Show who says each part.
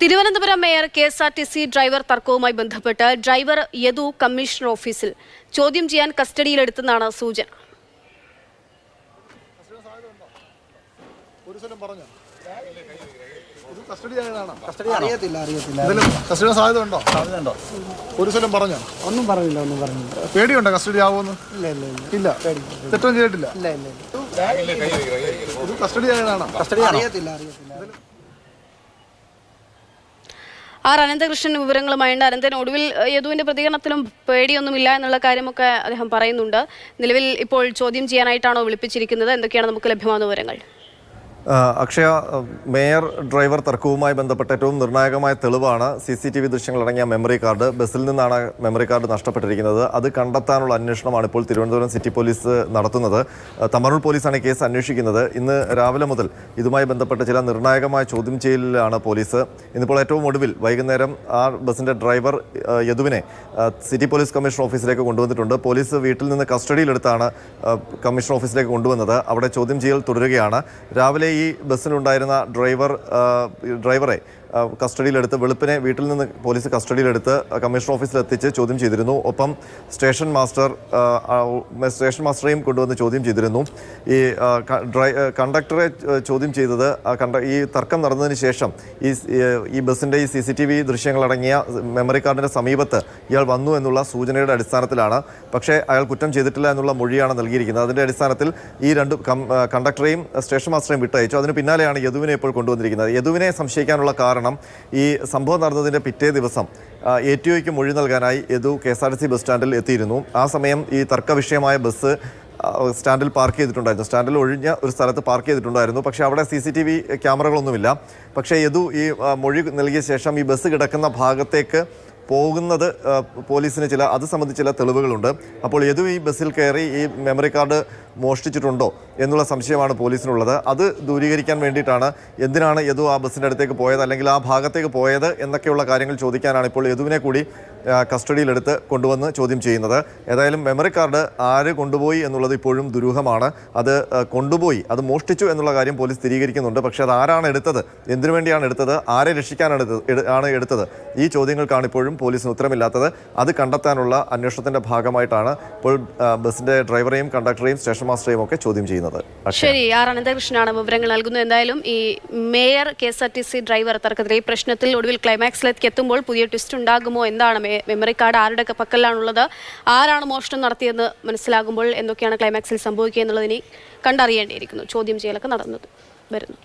Speaker 1: Thiruvananthapuram mayor K S R T C driver തർക്കവുമായി ബന്ധപ്പെട്ട് driver Yadu commissioner ഓഫീസിൽ ചോദ്യം ചെയ്യാൻ കസ്റ്റഡിയിലെടുത്തെന്നാണ് സൂചന.
Speaker 2: ഒരു സ്ഥലം പറഞ്ഞോ? ഇത് കസ്റ്റഡി ആയതാണോ
Speaker 3: അറിയത്തില്ല അറിയത്തില്ല.
Speaker 2: ഇതിലും കസ്റ്റഡി സാധ്യത ഉണ്ടോ
Speaker 3: സാധ്യതയുണ്ടോ?
Speaker 2: ഒരു സ്ഥലം പറഞ്ഞോ?
Speaker 3: ഒന്നും പറഞ്ഞില്ല ഒന്നും പറഞ്ഞില്ല.
Speaker 2: പേടിയുണ്ടോ കസ്റ്റഡി ആവുമെന്ന്
Speaker 3: ഇല്ല ഇല്ല. ഇല്ല.
Speaker 2: ഇല്ല തെറ്റൊന്നും ചെയ്തിട്ടില്ല.
Speaker 3: ഇല്ല ഇല്ല
Speaker 2: ഇത് കസ്റ്റഡി ആയതാണോ
Speaker 3: അറിയത്തില്ല അറിയത്തില്ല.
Speaker 1: ആർ അനന്തകൃഷ്ണൻ വിവരങ്ങളുമായുണ്ട് അനന്തൻ ഒടുവിൽ യദുവിന്റെ പ്രതികരണത്തിലും പേടിയൊന്നുമില്ല എന്നുള്ള കാര്യമൊക്കെ അദ്ദേഹം പറയുന്നുണ്ട്. നിലവിൽ ഇപ്പോൾ ചോദ്യം ചെയ്യാനായിട്ടാണോ വിളിപ്പിച്ചിരിക്കുന്നത്? എന്തൊക്കെയാണ് നമുക്ക് ലഭ്യമാകുന്ന വിവരങ്ങൾ?
Speaker 4: അക്ഷയ മേയർ ഡ്രൈവർ തർക്കവുമായി ബന്ധപ്പെട്ട ഏറ്റവും നിർണായകമായ തെളിവാണ് സി സി ടി വി ദൃശ്യങ്ങളടങ്ങിയ മെമ്മറി കാർഡ്. ബസ്സിൽ നിന്നാണ് മെമ്മറി കാർഡ് നഷ്ടപ്പെട്ടിരിക്കുന്നത്. അത് കണ്ടെത്താനുള്ള അന്വേഷണമാണ് ഇപ്പോൾ തിരുവനന്തപുരം സിറ്റി പോലീസ് നടത്തുന്നത്. തമറൂർ പോലീസാണ് കേസ് അന്വേഷിക്കുന്നത്. ഇന്ന് രാവിലെ മുതൽ ഇതുമായി ബന്ധപ്പെട്ട ചില നിർണായകമായ ചോദ്യം ചെയ്യലിലാണ് പോലീസ്. ഇന്നിപ്പോൾ ഏറ്റവും ഒടുവിൽ വൈകുന്നേരം ആ ബസ്സിന്റെ ഡ്രൈവർ യദുവിനെ സിറ്റി പോലീസ് കമ്മീഷണർ ഓഫീസിലേക്ക് കൊണ്ടുവന്നിട്ടുണ്ട്. പോലീസ് വീട്ടിൽ നിന്ന് കസ്റ്റഡിയിലെടുത്താണ് കമ്മീഷൻ ഓഫീസിലേക്ക് കൊണ്ടുവന്നത്. അവിടെ ചോദ്യം ചെയ്യൽ തുടരുകയാണ്. രാവിലെ ഈ ബസ്സിനുണ്ടായിരുന്ന ഡ്രൈവർ ഡ്രൈവറെ കസ്റ്റഡിയിലെടുത്ത് വെളുപ്പിനെ വീട്ടിൽ നിന്ന് പോലീസ് കസ്റ്റഡിയിലെടുത്ത് കമ്മീഷണർ ഓഫീസിലെത്തിച്ച് ചോദ്യം ചെയ്തിരുന്നു. ഒപ്പം സ്റ്റേഷൻ മാസ്റ്റർ സ്റ്റേഷൻ മാസ്റ്ററെയും കൊണ്ടുവന്ന് ചോദ്യം ചെയ്തിരുന്നു. ഈ ഡ്രൈ കണ്ടക്ടറെ ചോദ്യം ചെയ്തത് ഈ തർക്കം നടന്നതിന് ശേഷം ഈ, ഈ ബസ്സിന്റെ ഈ സി സി ടി വി ദൃശ്യങ്ങളടങ്ങിയ മെമ്മറി കാർഡിന്റെ സമീപത്ത് ഇയാൾ വന്നു എന്നുള്ള സൂചനയുടെ അടിസ്ഥാനത്തിലാണ്. പക്ഷേ അയാൾ കുറ്റം ചെയ്തിട്ടില്ല എന്നുള്ള മൊഴിയാണ് നൽകിയിരിക്കുന്നത്. അതിന്റെ അടിസ്ഥാനത്തിൽ ഈ രണ്ട് കണ്ടക്ടറെയും സ്റ്റേഷൻ മാസ്റ്ററെയും വിട്ടയച്ചു. അതിന് പിന്നാലെയാണ് യദുവിനെ ഇപ്പോൾ കൊണ്ടുവന്നിരിക്കുന്നത്. യദുവിനെ സംശയിക്കാനുള്ള കാരണം ഈ സംഭവം നടന്നതിന്റെ പിറ്റേ ദിവസം എ ടി ഒയ്ക്ക് മൊഴി നൽകാനായി Yadu K S R T C bus സ്റ്റാൻഡിൽ എത്തിയിരുന്നു. ആ സമയം ഈ തർക്കവിഷയമായ ബസ് സ്റ്റാൻഡിൽ പാർക്ക് ചെയ്തിട്ടുണ്ടായിരുന്നു. സ്റ്റാൻഡിൽ ഒഴിഞ്ഞ ഒരു സ്ഥലത്ത് പാർക്ക് ചെയ്തിട്ടുണ്ടായിരുന്നു. പക്ഷേ അവിടെ സി സി ടി വി ക്യാമറകളൊന്നുമില്ല. പക്ഷേ യദു ഈ മൊഴി നൽകിയ ശേഷം ഈ ബസ് കിടക്കുന്ന ഭാഗത്തേക്ക് പോകുന്നത് പോലീസിന് ചില അത് സംബന്ധിച്ച് ചില തെളിവുകളുണ്ട്. അപ്പോൾ യദു ഈ ബസ്സിൽ കയറി ഈ മെമ്മറി കാർഡ് മോഷ്ടിച്ചിട്ടുണ്ടോ എന്നുള്ള സംശയമാണ് പോലീസിനുള്ളത്. അത് ദൂരീകരിക്കാൻ വേണ്ടിയിട്ടാണ് എന്തിനാണ് യദു ആ ബസ്സിന്റെ അടുത്തേക്ക് പോയത് അല്ലെങ്കിൽ ആ ഭാഗത്തേക്ക് പോയത് എന്നൊക്കെയുള്ള കാര്യങ്ങൾ ചോദിക്കാനാണ് ഇപ്പോൾ യദുവിനെ കൂടി കസ്റ്റഡിയിലെടുത്ത് കൊണ്ടുവന്ന് ചോദ്യം ചെയ്യുന്നത്. ഏതായാലും മെമ്മറി കാർഡ് ആര് കൊണ്ടുപോയി എന്നുള്ളത് ഇപ്പോഴും ദുരൂഹമാണ്. അത് കൊണ്ടുപോയി അത് മോഷ്ടിച്ചു എന്നുള്ള കാര്യം പോലീസ് സ്ഥിരീകരിക്കുന്നുണ്ട്. പക്ഷേ അത് ആരാണ് എടുത്തത്? എന്തിനു വേണ്ടിയാണ് എടുത്തത്? ആരെ എടു- ആണ് എടുത്തത്? ഈ ചോദ്യങ്ങൾക്കാണ് ഇപ്പോഴും പോലീസിന് ഉത്തരമില്ലാത്തത് അത് കണ്ടെത്താനുള്ള അന്വേഷണത്തിന്റെ ഭാഗമായിട്ടാണ് ഇപ്പോൾ ബസിന്റെ ഡ്രൈവറെയും കണ്ടക്ടറെയും സ്റ്റേഷൻ മാസ്റ്ററെയും ഒക്കെ ചോദ്യം ചെയ്യുന്നത്.
Speaker 1: ശരി ആർ. അനന്തകൃഷ്ണനാണ് വിവരങ്ങൾ നൽകുന്നത്. എന്തായാലും ഈ mayor K S R T C driver തർക്കത്തിൽ ഈ പ്രശ്നത്തിൽ ഒടുവിൽ ക്ലൈമാക്സിലേക്ക് എത്തുമ്പോൾ പുതിയ ട്വിസ്റ്റ് ഉണ്ടാകുമോ? എന്താണ് മെമ്മറി കാർഡ് ആരുടെ പക്കലാണുള്ളത് ആരാണ് മോഷണം നടത്തിയെന്ന് മനസ്സിലാകുമ്പോൾ എന്തൊക്കെയാണ് ക്ലൈമാക്സിൽ സംഭവിക്കുക എന്നുള്ളതിനി കണ്ടറിയേണ്ടിയിരിക്കുന്നു. ചോദ്യം ചെയ്യലൊക്കെ നടന്നത് വരുന്നു.